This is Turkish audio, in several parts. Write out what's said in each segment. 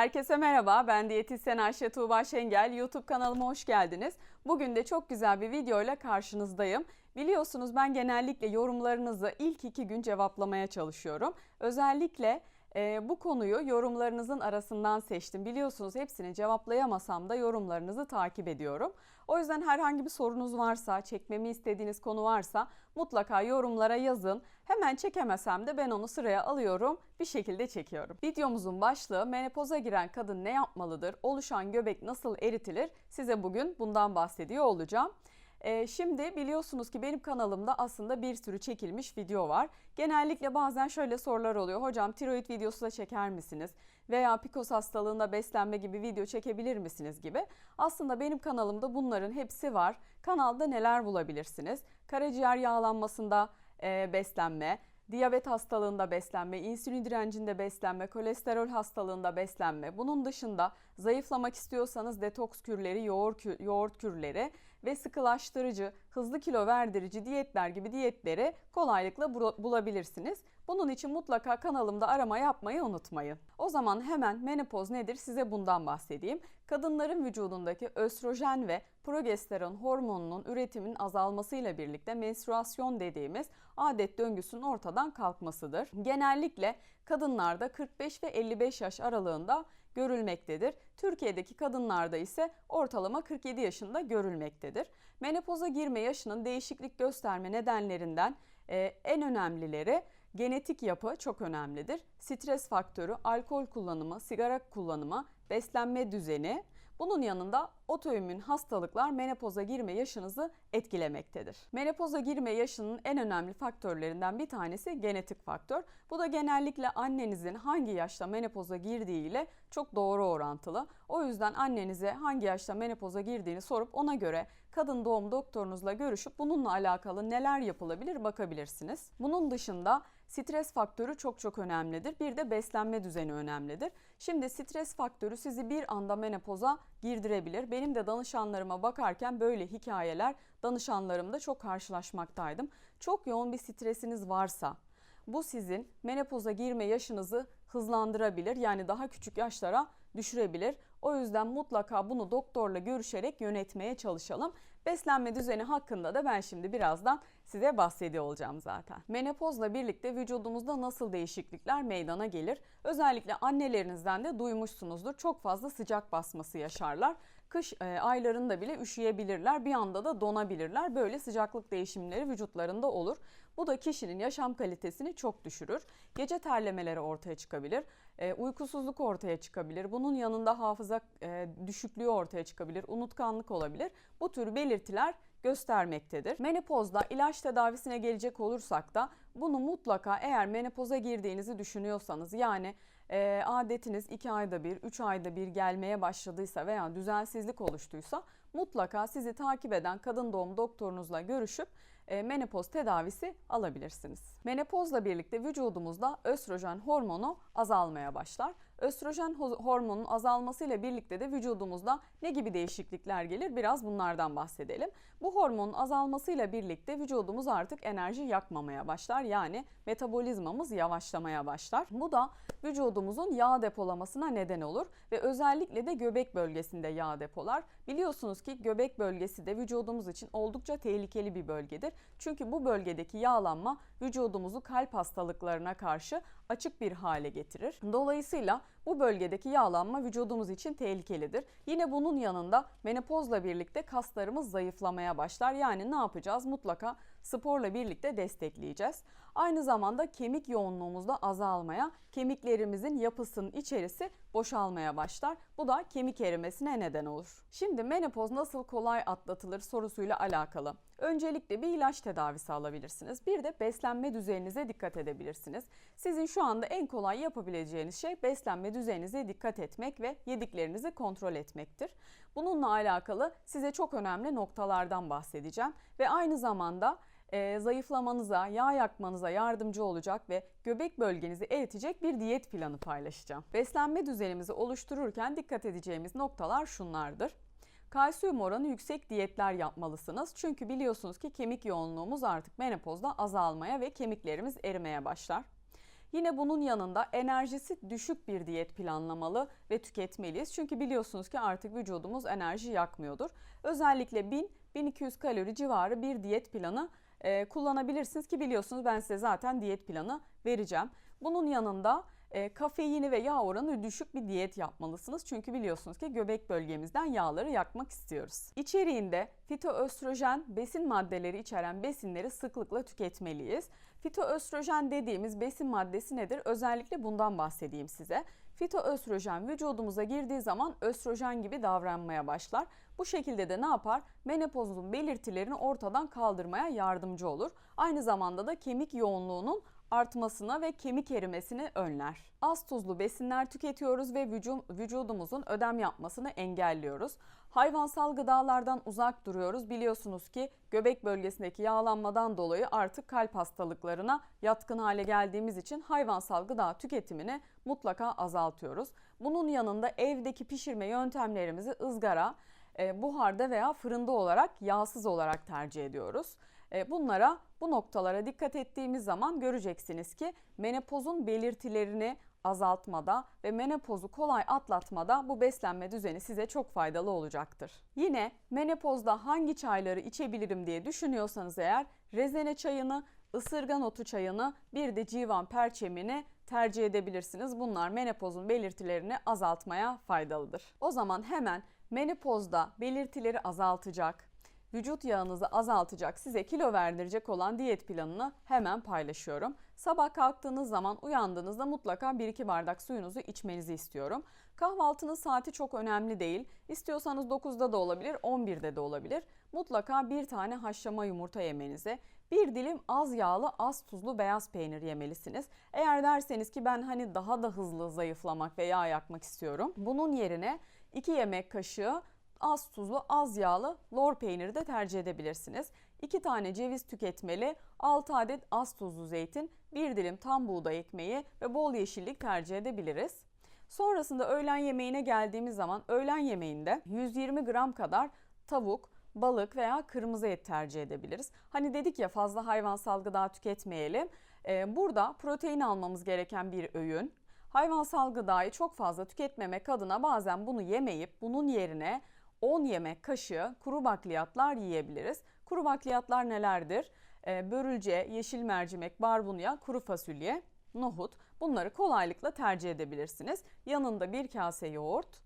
Herkese merhaba, ben diyetisyen Ayşe Tuğba Şengel. YouTube kanalıma hoş geldiniz. Bugün de çok güzel bir videoyla karşınızdayım. Biliyorsunuz ben genellikle yorumlarınızı ilk iki gün cevaplamaya çalışıyorum. Özellikle e, bu konuyu yorumlarınızın arasından seçtim. Biliyorsunuz hepsini cevaplayamasam da yorumlarınızı takip ediyorum. O yüzden herhangi bir sorunuz varsa, çekmemi istediğiniz konu varsa mutlaka yorumlara yazın. Hemen çekemesem de ben onu sıraya alıyorum, bir şekilde çekiyorum. Videomuzun başlığı menopoza giren kadın ne yapmalıdır? Oluşan göbek nasıl eritilir? Size bugün bundan bahsediyor olacağım. Ee, şimdi biliyorsunuz ki benim kanalımda aslında bir sürü çekilmiş video var. Genellikle bazen şöyle sorular oluyor. Hocam tiroid videosu da çeker misiniz? Veya PCOS hastalığında beslenme gibi video çekebilir misiniz gibi. Aslında benim kanalımda bunların hepsi var. Kanalda neler bulabilirsiniz? Karaciğer yağlanmasında e, beslenme, diyabet hastalığında beslenme, insülin direncinde beslenme, kolesterol hastalığında beslenme. Bunun dışında zayıflamak istiyorsanız detoks kürleri, yoğurt, kü- yoğurt kürleri ve sıkılaştırıcı, hızlı kilo verdirici diyetler gibi diyetleri kolaylıkla bul- bulabilirsiniz. Bunun için mutlaka kanalımda arama yapmayı unutmayın. O zaman hemen menopoz nedir size bundan bahsedeyim. Kadınların vücudundaki östrojen ve progesteron hormonunun üretimin azalmasıyla birlikte menstruasyon dediğimiz adet döngüsünün ortadan kalkmasıdır. Genellikle kadınlarda 45 ve 55 yaş aralığında görülmektedir. Türkiye'deki kadınlarda ise ortalama 47 yaşında görülmektedir. Menopoza girme yaşının değişiklik gösterme nedenlerinden e, en önemlileri genetik yapı çok önemlidir. Stres faktörü, alkol kullanımı, sigara kullanımı, beslenme düzeni. Bunun yanında otoimmün hastalıklar menopoza girme yaşınızı etkilemektedir. Menopoza girme yaşının en önemli faktörlerinden bir tanesi genetik faktör. Bu da genellikle annenizin hangi yaşta menopoza girdiğiyle çok doğru orantılı. O yüzden annenize hangi yaşta menopoza girdiğini sorup ona göre kadın doğum doktorunuzla görüşüp bununla alakalı neler yapılabilir bakabilirsiniz. Bunun dışında stres faktörü çok çok önemlidir. Bir de beslenme düzeni önemlidir. Şimdi stres faktörü sizi bir anda menopoza girdirebilir. Benim de danışanlarıma bakarken böyle hikayeler danışanlarımda çok karşılaşmaktaydım. Çok yoğun bir stresiniz varsa bu sizin menopoza girme yaşınızı hızlandırabilir. Yani daha küçük yaşlara düşürebilir. O yüzden mutlaka bunu doktorla görüşerek yönetmeye çalışalım. Beslenme düzeni hakkında da ben şimdi birazdan size bahsediyor olacağım zaten. Menopozla birlikte vücudumuzda nasıl değişiklikler meydana gelir? Özellikle annelerinizden de duymuşsunuzdur. Çok fazla sıcak basması yaşarlar. Kış e, aylarında bile üşüyebilirler. Bir anda da donabilirler. Böyle sıcaklık değişimleri vücutlarında olur. Bu da kişinin yaşam kalitesini çok düşürür. Gece terlemeleri ortaya çıkabilir. E, uykusuzluk ortaya çıkabilir. Bunun yanında hafıza e, düşüklüğü ortaya çıkabilir. Unutkanlık olabilir. Bu tür belirtiler göstermektedir. Menopozda ilaç tedavisine gelecek olursak da bunu mutlaka eğer menopoza girdiğinizi düşünüyorsanız yani e, adetiniz 2 ayda bir, 3 ayda bir gelmeye başladıysa veya düzensizlik oluştuysa mutlaka sizi takip eden kadın doğum doktorunuzla görüşüp e, menopoz tedavisi alabilirsiniz. Menopozla birlikte vücudumuzda östrojen hormonu azalmaya başlar. Östrojen hormonun azalmasıyla birlikte de vücudumuzda ne gibi değişiklikler gelir biraz bunlardan bahsedelim. Bu hormonun azalmasıyla birlikte vücudumuz artık enerji yakmamaya başlar. Yani metabolizmamız yavaşlamaya başlar. Bu da vücudumuzun yağ depolamasına neden olur ve özellikle de göbek bölgesinde yağ depolar. Biliyorsunuz ki göbek bölgesi de vücudumuz için oldukça tehlikeli bir bölgedir. Çünkü bu bölgedeki yağlanma vücudumuzu kalp hastalıklarına karşı açık bir hale getirir. Dolayısıyla bu bölgedeki yağlanma vücudumuz için tehlikelidir. Yine bunun yanında menopozla birlikte kaslarımız zayıflamaya başlar. Yani ne yapacağız? Mutlaka sporla birlikte destekleyeceğiz. Aynı zamanda kemik yoğunluğumuzda azalmaya, kemiklerimizin yapısının içerisi boşalmaya başlar. Bu da kemik erimesine neden olur. Şimdi menopoz nasıl kolay atlatılır sorusuyla alakalı. Öncelikle bir ilaç tedavisi alabilirsiniz. Bir de beslenme düzeninize dikkat edebilirsiniz. Sizin şu anda en kolay yapabileceğiniz şey beslenme düzeninize dikkat etmek ve yediklerinizi kontrol etmektir. Bununla alakalı size çok önemli noktalardan bahsedeceğim ve aynı zamanda e, zayıflamanıza, yağ yakmanıza yardımcı olacak ve göbek bölgenizi eritecek bir diyet planı paylaşacağım. Beslenme düzenimizi oluştururken dikkat edeceğimiz noktalar şunlardır. Kalsiyum oranı yüksek diyetler yapmalısınız. Çünkü biliyorsunuz ki kemik yoğunluğumuz artık menopozda azalmaya ve kemiklerimiz erimeye başlar. Yine bunun yanında enerjisi düşük bir diyet planlamalı ve tüketmeliyiz. Çünkü biliyorsunuz ki artık vücudumuz enerji yakmıyordur. Özellikle 1000-1200 kalori civarı bir diyet planı e, kullanabilirsiniz ki biliyorsunuz ben size zaten diyet planı vereceğim. Bunun yanında e, kafeini ve yağ oranı düşük bir diyet yapmalısınız. Çünkü biliyorsunuz ki göbek bölgemizden yağları yakmak istiyoruz. İçeriğinde fitoöstrojen besin maddeleri içeren besinleri sıklıkla tüketmeliyiz. Fitoöstrojen dediğimiz besin maddesi nedir? Özellikle bundan bahsedeyim size. Fitoöstrojen vücudumuza girdiği zaman östrojen gibi davranmaya başlar. Bu şekilde de ne yapar? Menopozun belirtilerini ortadan kaldırmaya yardımcı olur. Aynı zamanda da kemik yoğunluğunun artmasına ve kemik erimesini önler. Az tuzlu besinler tüketiyoruz ve vücudumuzun ödem yapmasını engelliyoruz. Hayvansal gıdalardan uzak duruyoruz. Biliyorsunuz ki göbek bölgesindeki yağlanmadan dolayı artık kalp hastalıklarına yatkın hale geldiğimiz için hayvansal gıda tüketimini mutlaka azaltıyoruz. Bunun yanında evdeki pişirme yöntemlerimizi ızgara, e, buharda veya fırında olarak yağsız olarak tercih ediyoruz. E, bunlara bu noktalara dikkat ettiğimiz zaman göreceksiniz ki menopozun belirtilerini azaltmada ve menopozu kolay atlatmada bu beslenme düzeni size çok faydalı olacaktır. Yine menopozda hangi çayları içebilirim diye düşünüyorsanız eğer rezene çayını, ısırgan otu çayını, bir de civan perçemini tercih edebilirsiniz. Bunlar menopozun belirtilerini azaltmaya faydalıdır. O zaman hemen menopozda belirtileri azaltacak, vücut yağınızı azaltacak, size kilo verdirecek olan diyet planını hemen paylaşıyorum. Sabah kalktığınız zaman uyandığınızda mutlaka 1-2 bardak suyunuzu içmenizi istiyorum. Kahvaltının saati çok önemli değil. İstiyorsanız 9'da da olabilir, 11'de de olabilir. Mutlaka bir tane haşlama yumurta yemenizi, bir dilim az yağlı, az tuzlu beyaz peynir yemelisiniz. Eğer derseniz ki ben hani daha da hızlı zayıflamak ve yağ yakmak istiyorum. Bunun yerine 2 yemek kaşığı az tuzlu, az yağlı lor peyniri de tercih edebilirsiniz. 2 tane ceviz tüketmeli, 6 adet az tuzlu zeytin, 1 dilim tam buğday ekmeği ve bol yeşillik tercih edebiliriz. Sonrasında öğlen yemeğine geldiğimiz zaman öğlen yemeğinde 120 gram kadar tavuk, balık veya kırmızı et tercih edebiliriz. Hani dedik ya fazla hayvansal gıda tüketmeyelim. Ee, burada protein almamız gereken bir öğün. Hayvansal gıdayı çok fazla tüketmemek adına bazen bunu yemeyip bunun yerine 10 yemek kaşığı kuru bakliyatlar yiyebiliriz. Kuru bakliyatlar nelerdir? Ee, börülce, yeşil mercimek, barbunya, kuru fasulye, nohut bunları kolaylıkla tercih edebilirsiniz. Yanında bir kase yoğurt,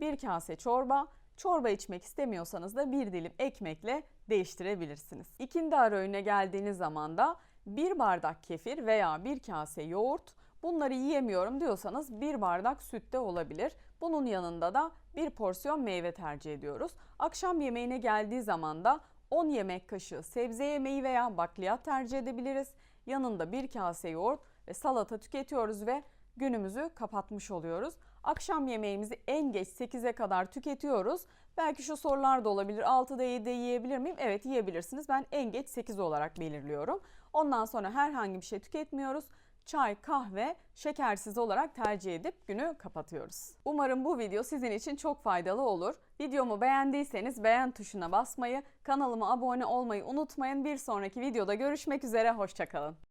bir kase çorba, çorba içmek istemiyorsanız da bir dilim ekmekle değiştirebilirsiniz. İkindi ara öğüne geldiğiniz zaman da bir bardak kefir veya bir kase yoğurt bunları yiyemiyorum diyorsanız bir bardak süt de olabilir. Bunun yanında da bir porsiyon meyve tercih ediyoruz. Akşam yemeğine geldiği zaman da 10 yemek kaşığı sebze yemeği veya bakliyat tercih edebiliriz. Yanında bir kase yoğurt ve salata tüketiyoruz ve günümüzü kapatmış oluyoruz. Akşam yemeğimizi en geç 8'e kadar tüketiyoruz. Belki şu sorular da olabilir. 6'da 7'de yiyebilir miyim? Evet yiyebilirsiniz. Ben en geç 8 olarak belirliyorum. Ondan sonra herhangi bir şey tüketmiyoruz çay, kahve, şekersiz olarak tercih edip günü kapatıyoruz. Umarım bu video sizin için çok faydalı olur. Videomu beğendiyseniz beğen tuşuna basmayı, kanalıma abone olmayı unutmayın. Bir sonraki videoda görüşmek üzere, hoşçakalın.